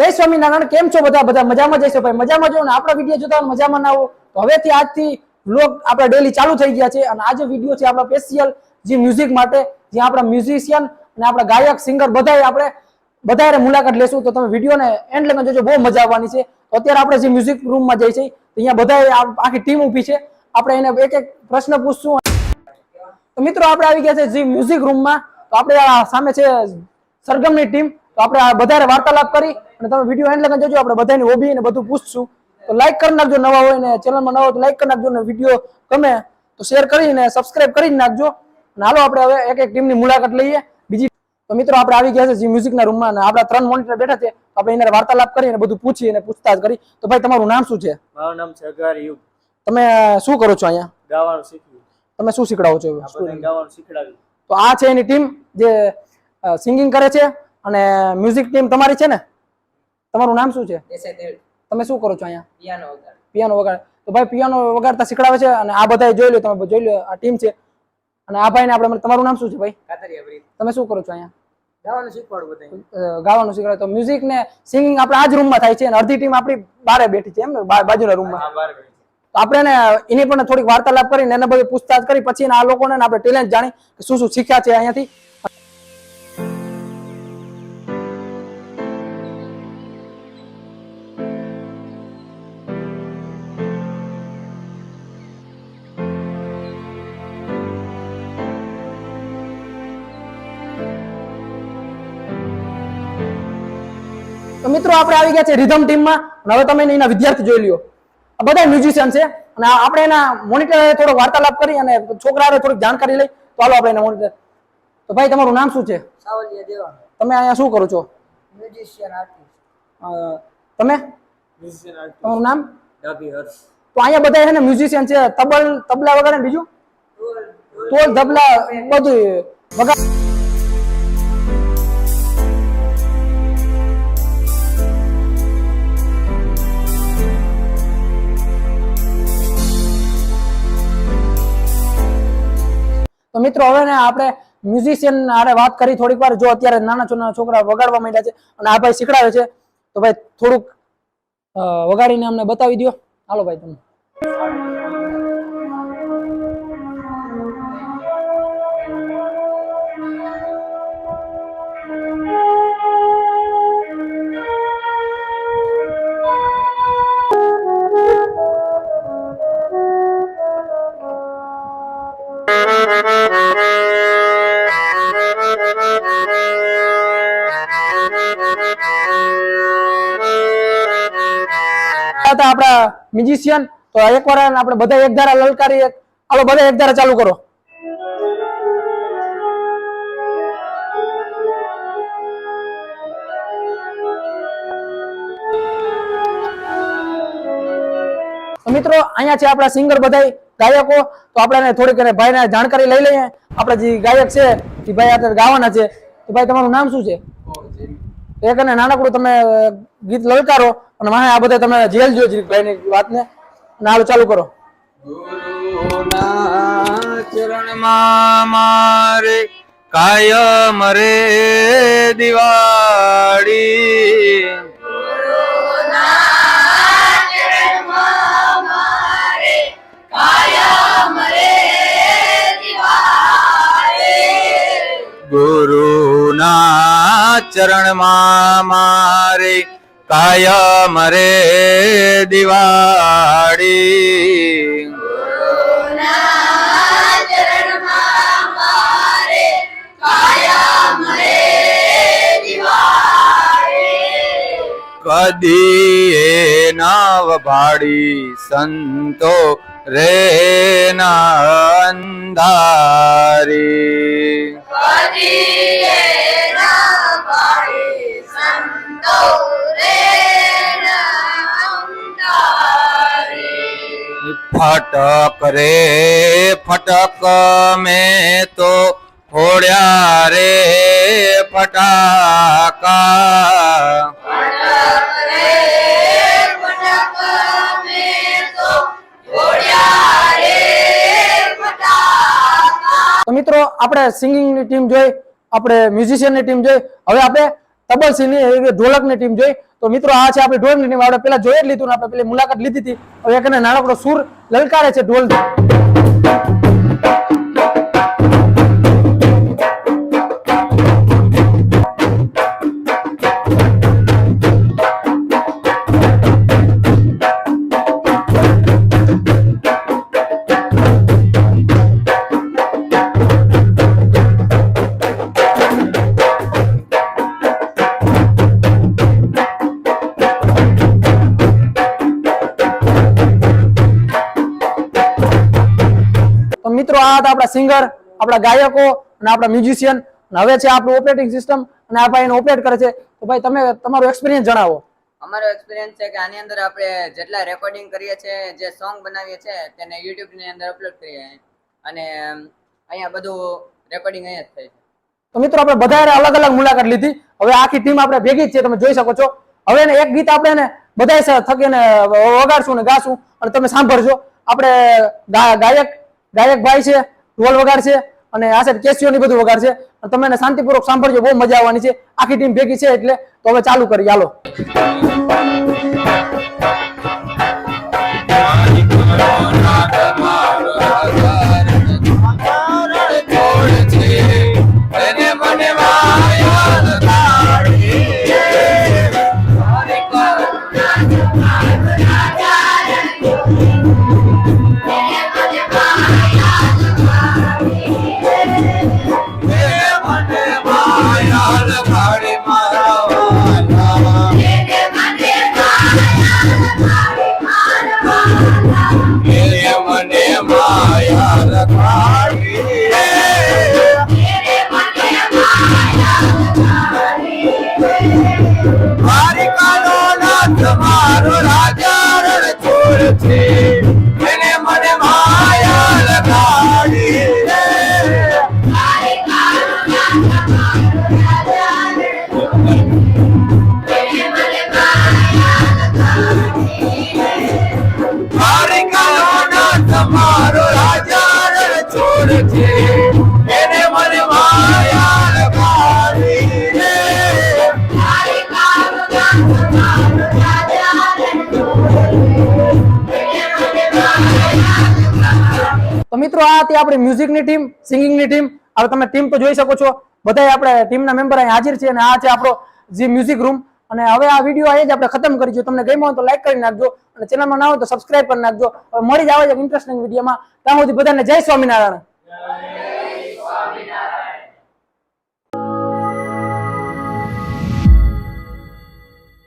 જય સ્વામિનારાયણ, કેમ છો બધા? બધા મજામાં? જઈશો ભાઈ, મજામાં જો આપણા વીડિયો જોતા મજામાં ના આવો તો હવેથી આજથી લોક આપણા ડેલી ચાલુ થઈ ગયા છે. અને આજે વીડિયો છે આપણા સ્પેશિયલ જે મ્યુઝિક માટે જ્યાં આપણા મ્યુઝિશિયન અને આપણા ગાયક સિંગર બધાએ આપણે, બધાએ મુલાકાત લેશું. તો તમે વિડીયોને એન્ડ લગન જોજો, બહુ મજા આવવાની છે. તો અત્યારે આપણે જે મ્યુઝિક રૂમમાં જઈએ છીએ અહીંયા બધાએ આખી ટીમ ઊભી છે. આપણે એને એક એક પ્રશ્ન પૂછશું. તો મિત્રો, આપણે આવી ગયા છે જે મ્યુઝિક રૂમમાં તો આપણે સામે છે સરગમની ટીમ તો આપણે આ બધારે વાર્તાલાપ કરી અને તમે વીડિયો એન્ડ લગન જોજો. આપણે બધાની હોબી અને બધું પૂછશું. તો લાઈક કરી નાખજો નવા હોય ને ચેનલમાં નવા હોય તો લાઈક કરી નાખજો ને વીડિયો ગમે તો શેર કરીને સબસ્ક્રાઇબ કરી નાખજો. અને હાલો આપણે હવે એક એક ટીમની મુલાકાત લઈએ. બીજી તો મિત્રો આપણે આવી ગયા છે જે મ્યુઝિકના રૂમમાં અને આપણા ત્રણ મોનિટર બેઠા છે. આપણે એને વાર્તાલાપ કરી અને બધું પૂછી અને પૂછતાછ કરી. તો ભાઈ તમારું નામ શું છે? મારું નામ છે યુગ તમે શું કરો છો અહીંયા? ગાવાનું શીખ્યું તમે શું શીખડાવો છો? ગાવાનું શીખડાવ્યું. તો આ છે એની ટીમ જે સિંગિંગ કરે છે. અને મ્યુઝિક ટીમ તમારી છે ને? તમારું નામ શું છે? તમે શું કરો છો અહીંયા? પિયાનો વગાડ. પિયાનો વગાડ. તો ભાઈ પિયાનો વગાડતા શીખડાવે છે અને આ બધા જોઈ લો તમે જોઈ લો આ ટીમ છે. અને આ ભાઈને આપણે તમારું નામ શું છે ભાઈ? કાતરિયા તમે શું કરો છો અહીંયા? ગાવાનું શીખવાડું ગાવાનું તો મ્યુઝિક ને સિંગિંગ આપણે આ જ રૂમમાં થાય છે અને અડધી ટીમ આપણી બારે બેઠી છે એમ ને બાજુના રૂમમાં. તો આપણે ને એની પણ થોડીક વાર્તાલાપ કરીને એને બધી પૂછતાછ કરી પછી આ લોકોને આપણે ટેલેન્ટ જાણી શું શું શીખ્યા છે અહીંયાથી. તો મિત્રો આપણે આવી ગયા છે રિધમ ટીમમાં હવે તમે એના વિદ્યાર્થી જોઈ લ્યો. આ બધા મ્યુઝિશિયન છે અને આપણે એના મોનિટર થોડો વાર્તાલાપ કરી અને છોકરાઓને થોડીક જાણકારી લઈ. તો હાલો આપણે એના મોનિટર તો ભાઈ તમારું નામ શું છે? સાવલિયા દેવા. તમે અહીંયા શું કરો છો? મ્યુઝિશિયન આર્ટિસ્ટ તમે? મ્યુઝિશિયન આર્ટિસ્ટ તમારું નામ? ડાબી હર્ષ. તો અહીંયા બધા છે ને મ્યુઝિશિયન છે. તબલ તબલા વગાડે બીજું? તો તબલા બધું વગાડ મિત્રો, હવે ને આપણે મ્યુઝિશિયન આરે વાત કરી થોડીક વાર, જો અત્યારે નાના નાના છોકરા વગાડવા માંડ્યા છે અને આ ભાઈ શીખડાવે છે, તો ભાઈ થોડુંક વગાડીને અમને બતાવી દો હાલો ભાઈ, તમે. આપણા મ્યુઝિશિયન. તો એકવાર આપણે બધા એક ધારા લલકારી હાલો, બધા એક ધારા ચાલુ કરો. મિત્રો અહીંયા છે આપણા સિંગર બધા ગાયકો, તો આપણે થોડીક એને ભાઈને જાણકારી લઈ લઈએ. આપણે જે ગાયક છે, એ ભાઈ અત્યારે ગાવાના છે. તો ભાઈ, તમારું નામ શું છે? એક અને નાનકડું તમે ગીત લલકારો અને મારે આ બધા તમે જેલ જો ભાઈની વાતને. અને ચાલુ કરો. ચરણમાં મારે કાયમ રે દિવાળી. ચરણમાં મારી કાયમ રે દિવાળી. કદી નવ ભાડી સંતો રે અંધારી. ફટક રે ફટક મેં તો ફોડ્યા રે ફટાકા. તો મિત્રો આપણે સિંગિંગની ટીમ જોઈ આપણે મ્યુઝિશિયનની ટીમ જોઈ. હવે આપણે તબલસીની એવી ઢોલકની ટીમ જોઈ. તો મિત્રો, આ છે આપણી ઢોલની ટીમ. આપણે પેલા જોઈ જ લીધું આપણે પેલી મુલાકાત લીધી હતી. હવે એક નાનકડો સુર લલકારે છે ઢોલ આ હતા આપણા સિંગર આપણા ગાયકો અને આપણા મ્યુઝિશિયન અને હવે છે આપણું ઓપરેટિંગ સિસ્ટમ અને આ ભાઈ એને ઓપરેટ કરે છે. તો ભાઈ તમે તમારો એક્સપિરિયન્સ જણાવો. અમારો એક્સપિરિયન્સ છે કે આની અંદર આપણે જેટલા રેકોર્ડિંગ કરીએ છીએ જે સોંગ બનાવીએ છીએ તેને યુટ્યુબની અંદર અપલોડ કરીએ. અને અહીંયા બધું રેકોર્ડિંગ અહીંયા જ થાય છે. તો મિત્રો આપણે બધાએ અલગ અલગ મુલાકાત લીધી. હવે આખી ટીમ આપણે ભેગી જ છે તમે જોઈ શકો છો. હવે એને એક ગીત આપણે એને બધાય થકી એને વગાડશું ને ગાશું અને તમે સાંભળજો. આપણે ગાયક ગાયક ભાઈ છે, ઢોલ વગાડશે અને આ સાઈડ કેસીઓ ની બધું વગાડશે તમે શાંતિપૂર્વક સાંભળજો, બહુ મજા આવવાની છે. આખી ટીમ ભેગી છે એટલે તો હવે ચાલુ કરી, હાલો. તો મિત્રો, આ હતી આપણી મ્યુઝિકની ટીમ સિંગિંગની ટીમ હવે તમે ટીમ તો જોઈ શકો છો. બધાય આપણે ટીમના મેમ્બર અહીં હાજર છે અને આ છે આપણો જે મ્યુઝિક રૂમ અને હવે આ વીડિયો અહીં જ આપણે ખતમ કરીશું તમને ગમ્યો હોય તો લાઈક કરી નાખજો. અને ચેનલમાં ના હોય તો સબસ્ક્રાઈબ કરી નાખજો. હવે મળી જ આવે છે ઇન્ટરેસ્ટિંગ વિડીયોમાં ત્યાં સુધી બધાને જય સ્વામિનારાયણ.